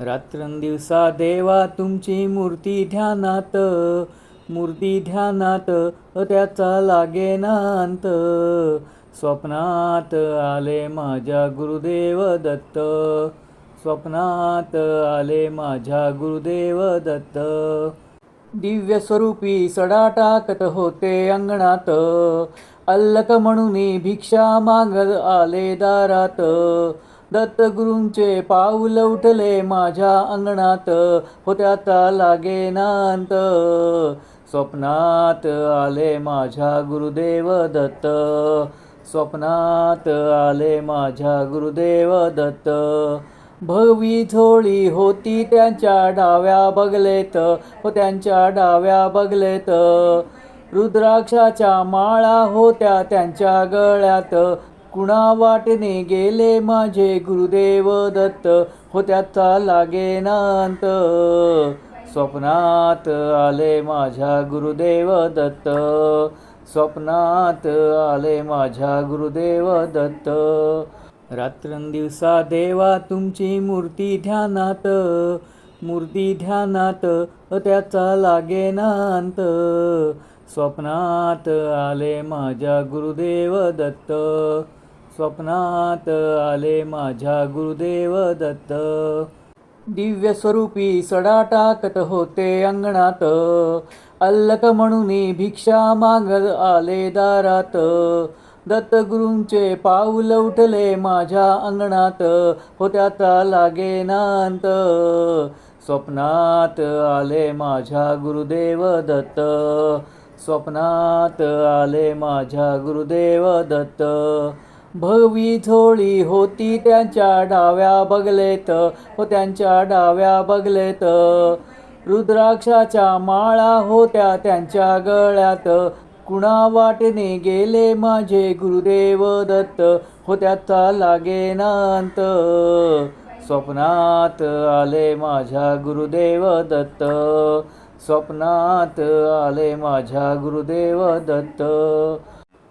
रात्रंदिवसा देवा तुमची मूर्ती ध्यानात मूर्ती ध्यानात त्याचा लागेनांत स्वप्नात आले माझ्या गुरुदेव दत्त स्वप्नात आले माझ्या गुरुदेव दत्त. दिव्य स्वरूपी सडा टाकत होते अंगणात अल्लक म्हणून भिक्षा मागत आले दारात. दत्तगुरूंचे पाऊल उठले माझ्या अंगणात. होत्याता लागे नांत. स्वप्नात आले माझ्या गुरुदेव दत्त. स्वप्नात आले माझ्या गुरुदेव दत्त. भवी झोळी होती त्यांच्या डाव्या बगलेत. हो त्यांच्या डाव्या बगलेत. रुद्राक्षाच्या माळा होत्या त्यांच्या गळ्यात. कुणा वाटेने गेले माझे गुरुदेव दत्त? हो त्याचा लागे नांत. स्वप्नात आले माझ्या गुरुदेव दत्त. स्वप्नात आले माझ्या गुरुदेव दत्त. रात्रंदिवसा देवा तुमची मूर्ती ध्यानात. मूर्ती ध्यानात त्याचा लागेनांत स्वप्नात आले माझ्या गुरुदेव दत्त. स्वप्नात आले माझ्या गुरुदेव दत्त. दिव्य स्वरूपी सडा टाकत होते अंगणात. अल्लक म्हणून भिक्षा मागत आले दारात. दत्तगुरूंचे पाऊल उठले माझ्या अंगणात. होत्याचा लागे नांत. स्वप्नात आले माझ्या गुरुदेव दत्त. स्वप्नात आले माझ्या गुरुदेव दत्त. भगवी झोळी होती त्यांच्या डाव्या बगलेत हो त्यांच्या डाव्या बगलेत. रुद्राक्षाच्या माळा होत्या त्यांच्या गळ्यात. कुणा वाटेने गेले माझे गुरुदेव दत्त हो त्याचा लागे नांत स्वप्नात आले माझ्या गुरुदेव दत्त. स्वप्नात आले माझ्या गुरुदेव दत्त.